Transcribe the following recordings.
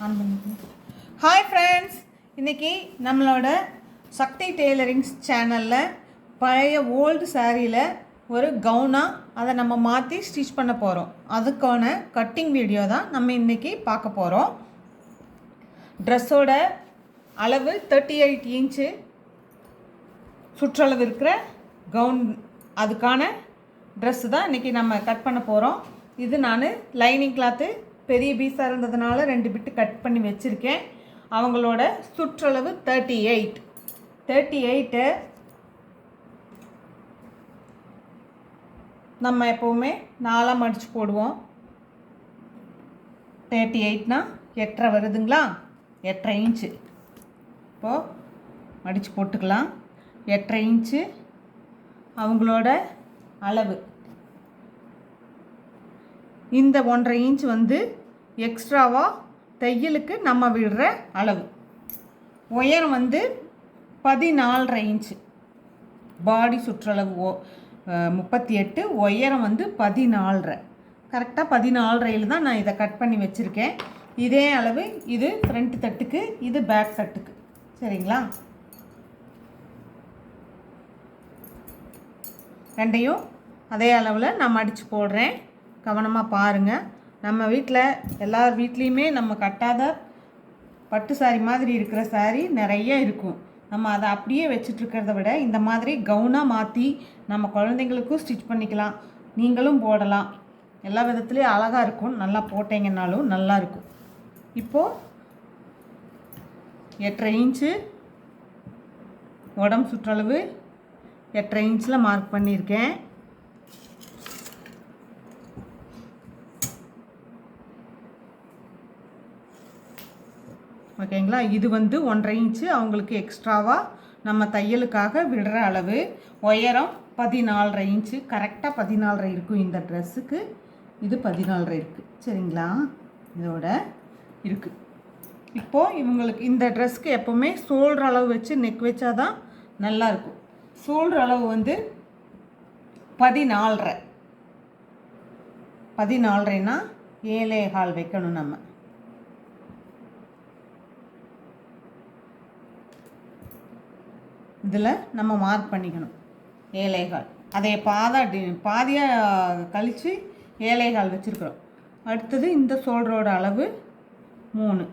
On பண்ணிக்கணும் hi friends இன்றைக்கி நம்மளோட சக்தி டெய்லரிங்ஸ் சேனலில் பழைய ஓல்டு சாரியில் ஒரு கவுனாக அதை நம்ம மாற்றி ஸ்டிச் பண்ண போகிறோம் அதுக்கான கட்டிங் வீடியோ தான் நம்ம இன்றைக்கி பார்க்க போகிறோம் ட்ரெஸ்ஸோட அளவு தேர்ட்டி எயிட் இன்ச்சு சுற்றளவு இருக்கிற கவுன் அதுக்கான ட்ரெஸ்ஸு தான் இன்றைக்கி நம்ம கட் பண்ண போகிறோம் இது நான் லைனிங் கிளாத்து பெரிய பீஸாக இருந்ததுனால ரெண்டு பிட்டு கட் பண்ணி வச்சுருக்கேன். அவங்களோட சுற்றளவு தேர்ட்டி எயிட் தேர்ட்டி எயிட்டு நம்ம எப்போவுமே நாலாக மடித்து போடுவோம். தேர்ட்டி எயிட்னா எட்டரை வருதுங்களா? எட்டரை இன்ச்சு இப்போது மடித்து போட்டுக்கலாம். எட்டரை இன்ச்சு அவங்களோட அளவு. இந்த ஒன்றரை இன்ச் வந்து எக்ஸ்ட்ராவாக தையலுக்கு நம்ம விடுற அளவு. உயரம் வந்து பதினாலரை இன்ச்சு. பாடி சுற்றளவு ஓ முப்பத்தி எட்டு உயரம் வந்து பதினாலரை. கரெக்டாக பதினாலரையில் தான் நான் இதை கட் பண்ணி வச்சுருக்கேன். இதே அளவு இது ஃப்ரண்ட் தட்டுக்கு இது பேக் தட்டுக்கு. சரிங்களா? ரெண்டையும் அதே அளவில் நான் மடித்து போடுறேன். கவனமாக பாருங்கள் நம்ம வீட்டில் எல்லார் வீட்லேயுமே நம்ம கட்டாத பட்டு சாரி மாதிரி இருக்கிற சாரி நிறைய இருக்கும். நம்ம அதை அப்படியே வச்சிட்ருக்கிறத விட இந்த மாதிரி கவுனாக மாற்றி நம்ம குழந்தைங்களுக்கும் ஸ்டிச் பண்ணிக்கலாம். நீங்களும் போடலாம். எல்லா விதத்துலேயும் அழகாக இருக்கும். நல்லா போட்டீங்கன்னாலும் நல்லா இருக்கும். இப்போது எட்டரை இன்ச்சு உடம்பு சுற்றளவு எட்டரை இன்ச்சில் மார்க் பண்ணியிருக்கேன். ஓகேங்களா? இது வந்து ஒன்றரை இன்ச்சு. அவங்களுக்கு எக்ஸ்ட்ராவாக நம்ம தையலுக்காக விடுற அளவு. உயரம் பதினாலரை இன்ச்சு. கரெக்டாக பதினாலரை இருக்கும் இந்த ட்ரெஸ்ஸுக்கு. இது பதினாலரை இருக்குது சரிங்களா? இதோட இருக்குது இப்போது இவங்களுக்கு இந்த ட்ரெஸ்க்கு எப்போவுமே சோல்ற அளவு வச்சு நெக் வச்சா தான் நல்லாயிருக்கும் சோல்ற அளவு வந்து பதினாலரை. பதினாலரைனா ஏழே கால் வைக்கணும் நம்ம. இதில் நம்ம மார்க் பண்ணிக்கணும். ஏழைகால் அதை பாதா பாதியாக கழித்து ஏழைகால் வச்சுருக்குறோம். அடுத்தது இந்த சோல்டரோட அளவு மூணு.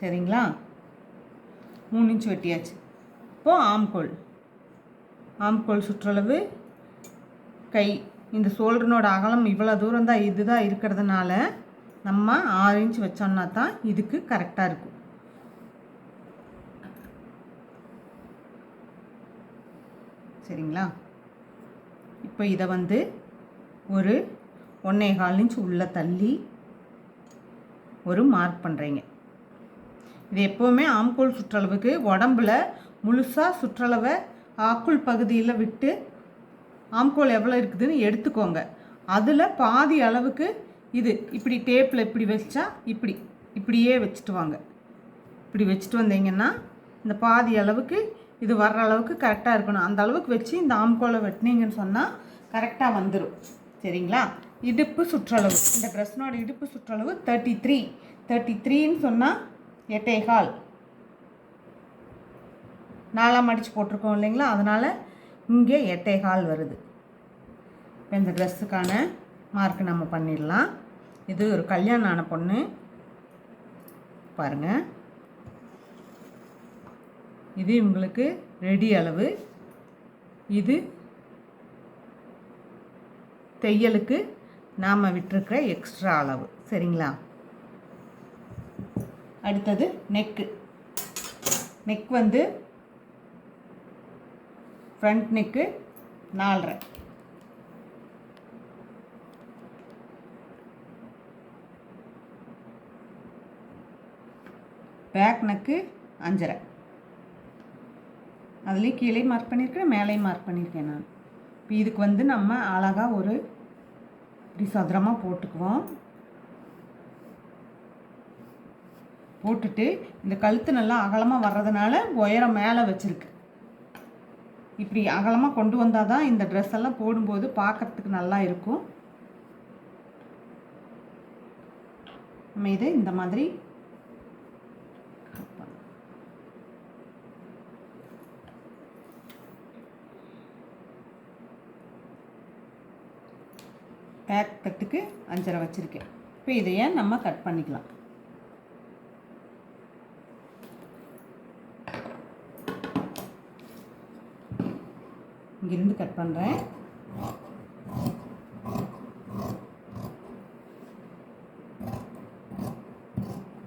சரிங்களா? மூணு இன்ச் வெட்டியாச்சு. இப்போது ஆம்கோல். ஆம்கோல் சுற்றளவு கை. இந்த சோல்டனோட அகலம் இவ்வளோ தூரம் தான் இதுதான் இருக்கிறதுனால நம்ம ஆறு இன்ச் வச்சோம்னா தான் இதுக்கு கரெக்டாக இருக்கும். சரிங்களா? இப்போ இதை வந்து ஒரு ஒன்றே கால் இன்ச் உள்ளே தள்ளி ஒரு மார்க் பண்ணுறீங்க இது எப்போவுமே ஆம்கோல் சுற்றளவுக்கு உடம்புல முழுசாக சுற்றளவை ஆக்குள் பகுதியில் விட்டு ஆம்கோல் எவ்வளோ இருக்குதுன்னு எடுத்துக்கோங்க. அதில் பாதி அளவுக்கு இது இப்படி டேப்பில் இப்படி வச்சா இப்படி இப்படியே வச்சுட்டு வாங்க. இப்படி வச்சுட்டு வந்தீங்கன்னா இந்த பாதி அளவுக்கு இது வர்ற அளவுக்கு கரெக்டாக இருக்கணும். அந்த அளவுக்கு வச்சு இந்த ஆம்கோலை வெட்டினீங்கன்னு சொன்னால் கரெக்டாக வந்துடும் சரிங்களா? இடுப்பு சுற்றளவு. இந்த ட்ரெஸ்னோட இடுப்பு சுற்றளவு தேர்ட்டி த்ரீ தேர்ட்டி த்ரீன்னு சொன்னால் எட்டேகால் நாலாம் அடித்து போட்டிருக்கோம் இல்லைங்களா? அதனால் இங்கே எட்டேகால் வருது. இப்போ இந்த ட்ரெஸ்ஸுக்கான மார்க் நம்ம பண்ணிடலாம். இது ஒரு கல்யாணம் ஆன பொண்ணு. பாருங்கள் இது உங்களுக்கு ரெடி அளவு. இது தையலுக்கு நாம் விட்டுருக்கிற எக்ஸ்ட்ரா அளவு. சரிங்களா? அடுத்தது நெக்கு நெக் வந்து ஃப்ரண்ட் நெக்கு நாலரை. பேக் நெக்கு அஞ்சரை. அதுலேயும் கீழே மார்க் பண்ணியிருக்கேன் மேலே மார்க் பண்ணியிருக்கேன் நான். இப்போ இதுக்கு வந்து நம்ம அழகாக ஒரு இப்படி சதுரமாக போட்டுக்குவோம். போட்டுட்டு இந்த கழுத்து நல்லா அகலமாக வர்றதுனால உயரம் மேலே வச்சுருக்கு. இப்படி அகலமாக கொண்டு வந்தால் தான் இந்த ட்ரெஸ் எல்லாம் போடும்போது பார்க்கறதுக்கு நல்லா இருக்கும். நம்ம இதை இந்த மாதிரி பேக் கட்டுக்கு அஞ்சரை வச்சுருக்கேன். இப்போ இதையே நம்ம கட் பண்ணிக்கலாம். இங்கிருந்து கட் பண்ணுறேன்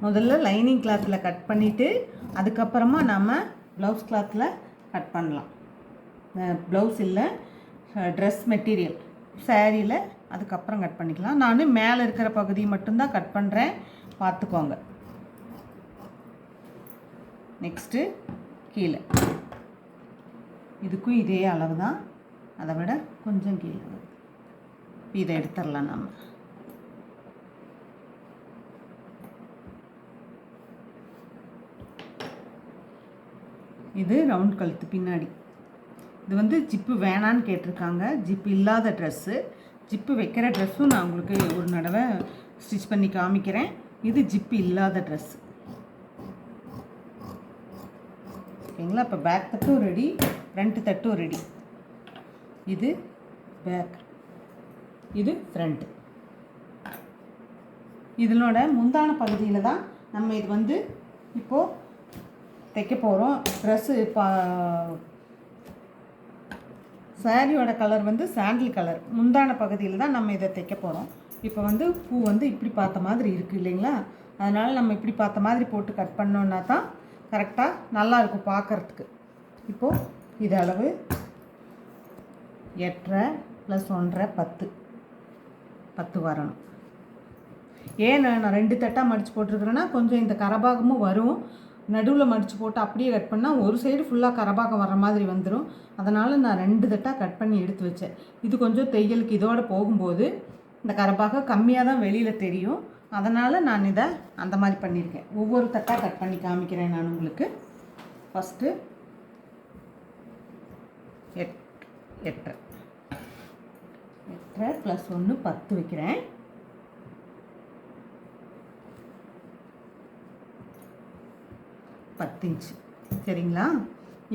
முதல்ல லைனிங் கிளாத்தில் கட் பண்ணிவிட்டு அதுக்கப்புறமா நம்ம ப்ளவுஸ் கிளாத்தில் கட் பண்ணலாம். ப்ளவுஸ் இல்லை ட்ரெஸ் மெட்டீரியல் சேரீயில் அதுக்கப்புறம் கட் பண்ணிக்கலாம். நான் மேலே இருக்கிற பகுதி மட்டும்தான் கட் பண்ணுறேன் பார்த்துக்கோங்க. நெக்ஸ்ட்டு கீழே. இதுக்கும் இதே அளவு தான் அதை விட கொஞ்சம் கீழே. இதை எடுத்துடலாம் நம்ம இது ரவுண்ட் கழுத்து பின்னாடி. இது வந்து ஜிப்பு வேணான்னு கேட்டிருக்காங்க. ஜிப்பு இல்லாத ட்ரெஸ்ஸு ஜிப்பு வைக்கிற ட்ரெஸ்ஸும் நான் உங்களுக்கு ஒரு தடவை ஸ்டிச் பண்ணி காமிக்கிறேன். இது ஜிப்பு இல்லாத ட்ரெஸ்ஸு ஓகேங்களா? இப்போ பேக் தட்டும் ரெடி ஃப்ரண்ட்டு தட்டும் ரெடி இது பேக் இது ஃப்ரண்ட்டு இதனோட முந்தான பகுதியில் தான் நம்ம இது வந்து இப்போது தைக்க போகிறோம் ட்ரெஸ்ஸு இப்போ சாரியோட கலர் வந்து சாண்டில் கலர். முந்தான பகுதியில் தான் நம்ம இதை தைக்க போகிறோம் இப்போ வந்து பூ வந்து இப்படி பார்த்த மாதிரி இருக்குது இல்லைங்களா? அதனால் நம்ம இப்படி பார்த்த மாதிரி போட்டு கட் பண்ணோன்னா தான் கரெக்டாக நல்லா இருக்கும் பார்க்கறதுக்கு. இப்போது இது அளவு எட்டரை ப்ளஸ் ஒன்றரை பத்து. பத்து வரணும். ஏன் நான் நான் ரெண்டு தட்டாக மடித்து போட்டிருக்கிறேன்னா கொஞ்சம் இந்த கரபாகமும் வரும். நடுவில் மடித்து போட்டு அப்படியே கட் பண்ணால் ஒரு சைடு ஃபுல்லாக கரபாக்கம் வர மாதிரி வந்துடும் அதனால் நான் ரெண்டு தட்டாக கட் பண்ணி எடுத்து வச்சேன். இது கொஞ்சம் தையலுக்கு இதோடு போகும்போது இந்த கரபாக்கம் கம்மியாக தான் வெளியில் தெரியும். அதனால் நான் இதை அந்த மாதிரி பண்ணியிருக்கேன். ஒவ்வொரு தட்டாக கட் பண்ணி காமிக்கிறேன் நான் உங்களுக்கு. ஃபஸ்ட்டு எட் எட்டரை. எட்டரை ப்ளஸ் ஒன்று பத்து வைக்கிறேன். பத்து இன்ச்சு சரிங்களா?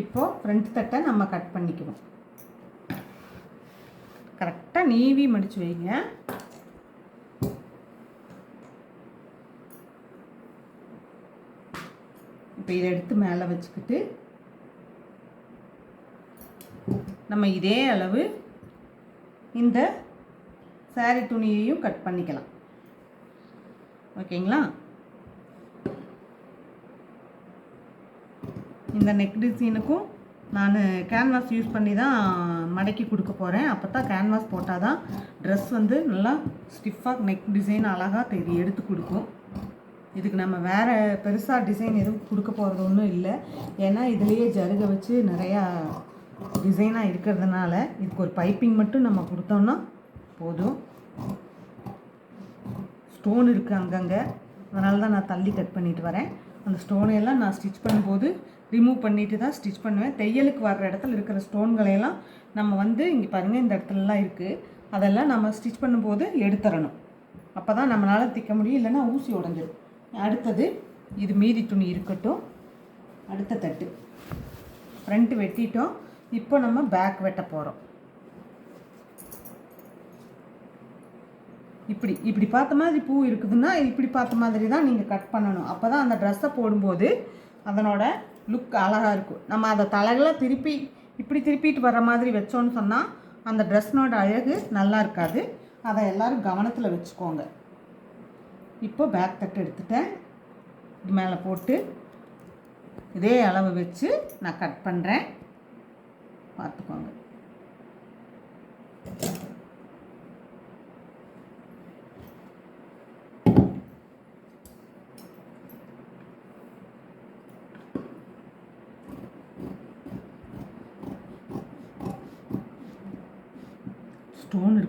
இப்போது ஃப்ரண்ட் தட்டை நம்ம கட் பண்ணிக்குவோம். கரெக்டாக நீவி மடித்து வைங்க. இப்போ இதை எடுத்து மேலே வச்சுக்கிட்டு நம்ம இதே அளவு இந்த சாரி துணியையும் கட் பண்ணிக்கலாம். ஓகேங்களா? இந்த நெக் டிசைனுக்கும் நான் கேன்வாஸ் யூஸ் பண்ணி தான் மடக்கி கொடுக்க போகிறேன் அப்போ தான் கேன்வாஸ் போட்டால் தான் ட்ரெஸ் வந்து நல்லா ஸ்டிஃபாக நெக் டிசைன் அழகாக தெரி எடுத்து கொடுக்கும். இதுக்கு நம்ம வேறு பெருசாக டிசைன் எதுவும் கொடுக்க போகிறது ஒன்றும் இல்லை. ஏன்னா இதுலேயே ஜருக வச்சு நிறையா டிசைனாக இருக்கிறதுனால இதுக்கு ஒரு பைப்பிங் மட்டும் நம்ம கொடுத்தோம்னா போதும். ஸ்டோன் இருக்குது அங்கங்கே. அதனால தான் நான் தள்ளி கட் பண்ணிட்டு வரேன். அந்த ஸ்டோனை எல்லாம் நான் ஸ்டிச் பண்ணும்போது ரிமூவ் பண்ணிட்டு தான் ஸ்டிச் பண்ணுவேன். தையலுக்கு வர்ற இடத்துல இருக்கிற ஸ்டோன்களையெல்லாம் நம்ம வந்து இங்கே பாருங்கள் இந்த இடத்துலலாம் இருக்குது அதெல்லாம் நம்ம ஸ்டிச் பண்ணும்போது எடுத்துடணும். அப்போ தான் நம்மளால் தைக்க முடியும் இல்லைன்னா ஊசி உடஞ்சிடும் அடுத்தது இது மீதி துணி இருக்கட்டும். அடுத்த தட்டு. ஃப்ரண்ட்டு வெட்டிட்டோம். இப்போ நம்ம பேக் வெட்ட போகிறோம் இப்படி இப்படி பார்த்த மாதிரி பூ இருக்குதுன்னா இப்படி பார்த்த மாதிரி தான் நீங்கள் கட் பண்ணணும். அப்போ தான் அந்த ட்ரெஸ்ஸை போடும்போது அதனோட லுக் அழகாக இருக்கும். நம்ம அதை தலைகளாக திருப்பி இப்படி திருப்பிட்டு வர மாதிரி வச்சோன்னு சொன்னால் அந்த ட்ரெஸ்னோட அழகு நல்லா இருக்காது. அதை எல்லோரும் கவனத்தில் வச்சுக்கோங்க. இப்போ பேக் தட்டு எடுத்துட்டேன். இது மேலே போட்டு இதே அளவு வச்சு நான் கட் பண்ணுறேன் பார்த்துக்கோங்க.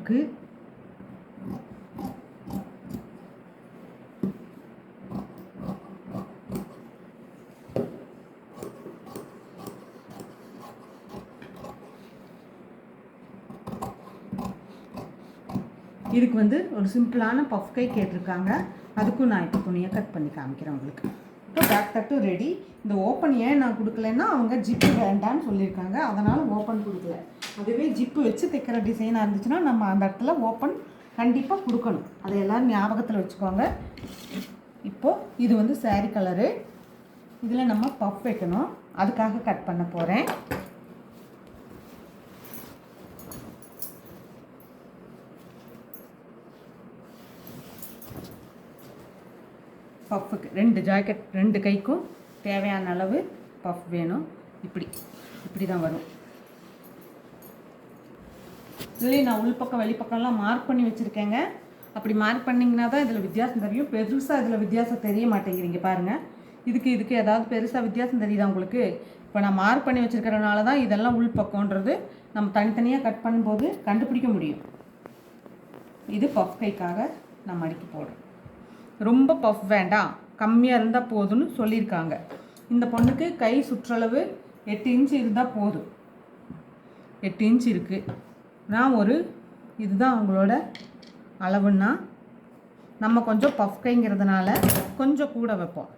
ஸ்டோன் இதுக்கு வந்து ஒரு சிம்பிளான பஃப் கை கேட்டிருக்காங்க. அதுக்கும் நான் இப்போ துணியை கட் பண்ணி காமிக்கிறேன் உங்களுக்கு. இப்போ பேக் தட்டும் ரெடி இந்த ஓப்பன் ஏன் நான் கொடுக்கலன்னா அவங்க ஜிப்பு வேண்டான்னு சொல்லியிருக்காங்க. அதனால் ஓப்பன் கொடுக்கல. அதுவே ஜிப்பு வச்சு தைக்கிற டிசைனாக இருந்துச்சுன்னா நம்ம அந்த இடத்துல ஓப்பன் கண்டிப்பாக கொடுக்கணும். அதை எல்லோரும் ஞாபகத்தில் வச்சுக்கோங்க. இப்போது இது வந்து சேரீ கலரு இதில் நம்ம பஃப் வைக்கணும். அதுக்காக கட் பண்ண போகிறேன் பஃப்புக்கு ரெண்டு ஜாக்கெட் ரெண்டு கைக்கும் தேவையான அளவு பஃப் வேணும். இப்படி இப்படி தான் வரும். இதுலேயும் நான் உள்பக்கம் வெளிப்பக்கம்லாம் மார்க் பண்ணி வச்சுருக்கேங்க. அப்படி மார்க் பண்ணிங்கன்னா தான் இதில் வித்தியாசம் தெரியும். பெருசாக இதில் வித்தியாசம் தெரிய மாட்டேங்கிறீங்க பாருங்கள் இதுக்கு இதுக்கு ஏதாவது பெருசாக வித்தியாசம் தெரியுதா உங்களுக்கு? இப்போ நான் மார்க் பண்ணி வச்சுருக்கிறனால தான் இதெல்லாம் உள்பக்கம்ன்றது நம்ம தனித்தனியாக கட் பண்ணும்போது கண்டுபிடிக்க முடியும். இது பஃப் கைக்காக நான் மடிக்கி போடுறேன். ரொம்ப பஃப் வேண்டாம். கம்மியாக இருந்தால் போதும்னு சொல்லியிருக்காங்க. இந்த பொண்ணுக்கு கை சுற்றளவு எட்டு இன்ச்சு இருந்தால் போதும். எட்டு இன்ச் இருக்குது நான் ஒரு இதுதான் அவங்களோட அளவுன்னா நம்ம கொஞ்சம் பஃப் கைங்கிறதுனால கொஞ்சம் கூட வைப்போம்.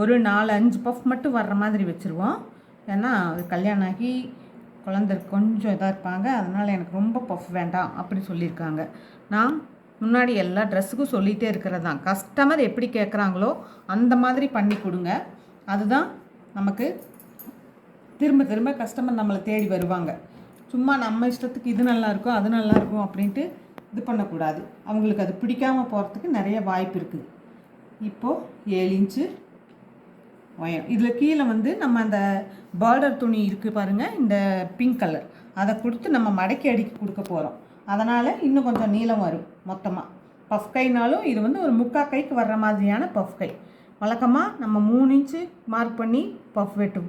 ஒரு நாலு அஞ்சு பஃப் மட்டும் வர்ற மாதிரி வச்சுருவோம். ஏன்னா அது கல்யாணம் ஆகி குழந்தை கொஞ்சம் இதாக இருப்பாங்க. அதனால் எனக்கு ரொம்ப பஃப் வேண்டாம் அப்படி சொல்லியிருக்காங்க. நான் முன்னாடி எல்லா ட்ரெஸ்ஸுக்கும் சொல்லிகிட்டே இருக்கிறது தான் கஸ்டமர் எப்படி கேட்குறாங்களோ அந்த மாதிரி பண்ணி கொடுங்க. அதுதான் நமக்கு திரும்ப திரும்ப கஸ்டமர் நம்மளை தேடி வருவாங்க. சும்மா நம்ம இஷ்டத்துக்கு இது நல்லா இருக்கும் அது நல்லா இருக்கும் அப்படின்ட்டு இது பண்ணக்கூடாது. அவங்களுக்கு அது பிடிக்காமல் போகிறதுக்கு நிறைய வாய்ப்பு இருக்குது இப்போது ஏழு இன்ச்சு ஒயம் இதில் கீழே வந்து நம்ம அந்த பார்டர் துணி இருக்குது பாருங்கள் இந்த பிங்க் கலர் அதை கொடுத்து நம்ம மடக்கி அடிக்கி கொடுக்க போகிறோம் அதனால் இன்னும் கொஞ்சம் நீளம் வரும் மொத்தமாக பஃப் கைனாலும் இது வந்து ஒரு முக்கா கைக்கு வர்ற மாதிரியான பஃப் கை. வழக்கமாக நம்ம மூணு இன்ச்சு மார்க் பண்ணி பஃப் வெட்டு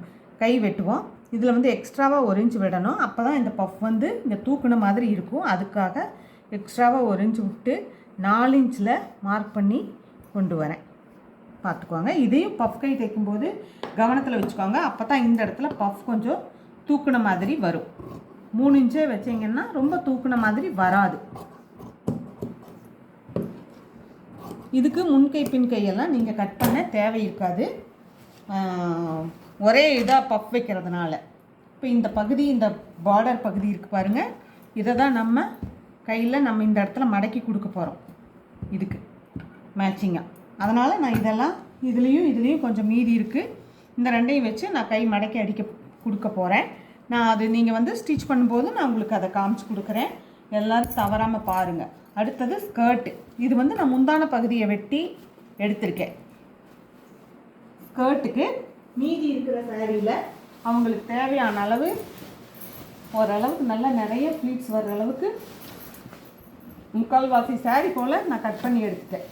கை வெட்டுவோம். இதில் வந்து எக்ஸ்ட்ராவாக ஒரு இன்ச் விடணும். அப்போ தான் இந்த பஃப் வந்து இங்கே தூக்குன மாதிரி இருக்கும். அதுக்காக எக்ஸ்ட்ராவாக ஒரு இன்ச் விட்டு நாலு இன்ச்சில் மார்க் பண்ணி கொண்டு வரேன். பார்த்துக்கோங்க. இதையும் பஃப் கை தைக்கும்போது கவனத்தில் வச்சுக்கோங்க. அப்போ தான் இந்த இடத்துல பஃப் கொஞ்சம் தூக்குன மாதிரி வரும். மூணு இன்ச்சே வச்சிங்கன்னா ரொம்ப தூக்குன மாதிரி வராது. இதுக்கு முன்கை பின்கையெல்லாம் நீங்கள் கட் பண்ண தேவை இருக்காது. ஒரே இதாக பஃப் வைக்கிறதுனால. இப்போ இந்த பகுதி இந்த பார்டர் பகுதி இருக்குது பாருங்கள் இதை தான் நம்ம கையில் நம்ம இந்த இடத்துல மடக்கி கொடுக்க போகிறோம் இதுக்கு மேட்சிங்காக அதனால் நான் இதெல்லாம் இதுலேயும் இதுலேயும் கொஞ்சம் மீதி இருக்குது இந்த ரெண்டையும் வச்சு நான் கை மடக்கி அடிக்க கொடுக்க போகிறேன் நான் அது நீங்கள் வந்து ஸ்டிச் பண்ணும்போது நான் உங்களுக்கு அதை காமிச்சு கொடுக்குறேன். எல்லோரும் தவறாமல் பாருங்கள் அடுத்தது ஸ்கர்ட்டு இது வந்து நான் முந்தான பகுதியை வெட்டி எடுத்திருக்கேன். ஸ்கர்ட்டுக்கு மீதி இருக்கிற சாரியில் அவங்களுக்கு தேவையான அளவு ஓரளவுக்கு நல்லா நிறைய ஃப்ளீட்ஸ் வர்ற அளவுக்கு முக்கால்வாசி சேரீ போல் நான் கட் பண்ணி எடுத்துட்டேன்.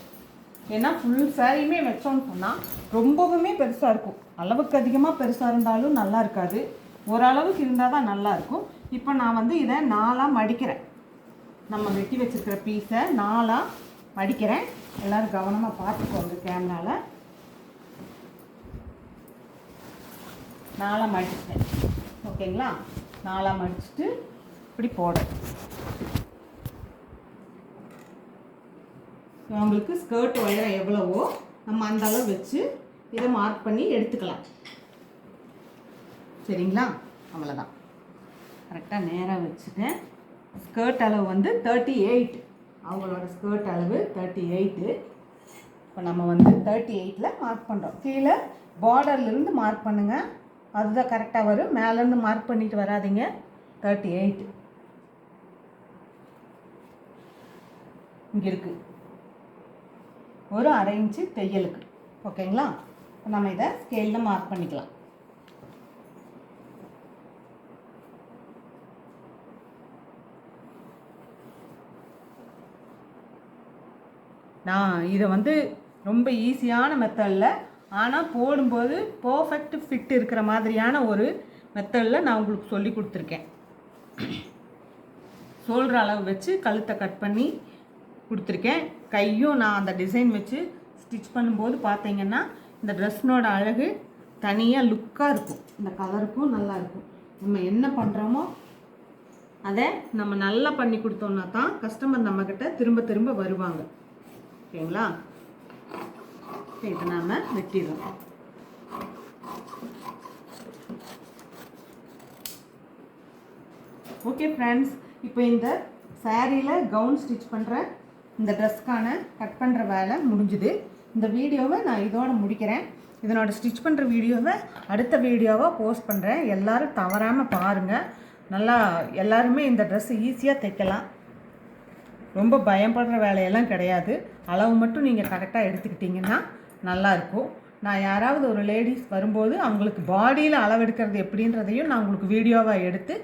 ஏன்னா ஃபுல் சாரியுமே வச்சோன்னு சொன்னால் ரொம்பவுமே பெருசாக இருக்கும். அளவுக்கு அதிகமாக பெருசாக இருந்தாலும் நல்லா இருக்காது. ஓரளவுக்கு இருந்தால் தான் நல்லாயிருக்கும் இப்போ நான் வந்து இதை நாலாக மடிக்கிறேன். நம்ம வெட்டி வச்சிருக்கிற பீஸை நாலாக மடிக்கிறேன். எல்லோரும் கவனமாக பார்த்துக்கோங்க கேமராவில் நாலாம் மடிச்சிட்டேன். ஓகேங்களா? நாலாம் மடிச்சுட்டு இப்படி போடுறேன் உங்களுக்கு ஸ்கர்ட் உயரம் எவ்வளவோ நம்ம அந்த அளவு வச்சு இதை மார்க் பண்ணி எடுத்துக்கலாம். சரிங்களா? அவ்வளோதான் கரெக்டாக நேராக வச்சுட்டேன். ஸ்கர்ட் அளவு வந்து தேர்ட்டி எயிட் அவங்களோட ஸ்கர்ட் அளவு தேர்ட்டி எயிட்டு இப்போ நம்ம வந்து தேர்ட்டி எயிட்டில் மார்க் பண்ணுறோம் கீழே பார்டர்லேருந்து மார்க் பண்ணுங்கள் அதுதான் கரெக்டாக வரும். மேலேருந்து மார்க் பண்ணிட்டு வராதீங்க. தேர்ட்டி எயிட் இங்கே இருக்குது ஒரு அரை இன்ச்சு தையலுக்கு. ஓகேங்களா இப்போ நம்ம இதை ஸ்கேலில் மார்க் பண்ணிக்கலாம். நான் இதை வந்து ரொம்ப ஈஸியான மெத்தடில் ஆனால் போடும்போது பர்ஃபெக்ட் ஃபிட் இருக்கிற மாதிரியான ஒரு மெத்தடில் நான் உங்களுக்கு சொல்லி கொடுத்துருக்கேன். சொல்கிற அளவு வச்சு கழுத்தை கட் பண்ணி கொடுத்துருக்கேன். கையும் நான் அந்த டிசைன் வச்சு ஸ்டிச் பண்ணும்போது பார்த்தீங்கன்னா இந்த ட்ரெஸ்னோட அழகு தனியாக லுக்காக இருக்கும். இந்த கலருக்கும் நல்லா இருக்கும். நம்ம என்ன பண்ணுறோமோ அதை நம்ம நல்லா பண்ணி கொடுத்தோம்னா தான் கஸ்டமர் நம்மக்கிட்ட திரும்ப திரும்ப வருவாங்க. ஓகேங்களா? இதை நாம் வெட்டிடுறோம் ஓகே ஃப்ரெண்ட்ஸ் இப்போ இந்த சாரியில் கவுன் ஸ்டிச் பண்ணுற இந்த ட்ரெஸ்க்கான கட் பண்ணுற வேலை முடிஞ்சுது. இந்த வீடியோவை நான் இதோட முடிக்கிறேன். இதனோட ஸ்டிச் பண்ணுற வீடியோவை அடுத்த வீடியோவாக போஸ்ட் பண்ணுறேன் எல்லோரும் தவறாமல் பாருங்கள் நல்லா எல்லாருமே இந்த ட்ரெஸ் ஈஸியாக தைக்கலாம். ரொம்ப பயப்படுற வேலையெல்லாம் கிடையாது. அளவு மட்டும் நீங்கள் கரெக்டாக எடுத்துக்கிட்டிங்கன்னா நல்லாயிருக்கும். நான் யாராவது ஒரு லேடிஸ் வரும்போது அவங்களுக்கு பாடியில் அளவெடுக்கிறது எப்படின்றதையும் நான் உங்களுக்கு வீடியோவாக எடுத்து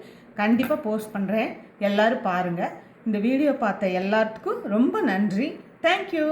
கண்டிப்பாக போஸ்ட் பண்ணுறேன் எல்லோரும் பாருங்கள் இந்த வீடியோ பார்த்த எல்லாத்துக்கும் ரொம்ப நன்றி. தேங்க்யூ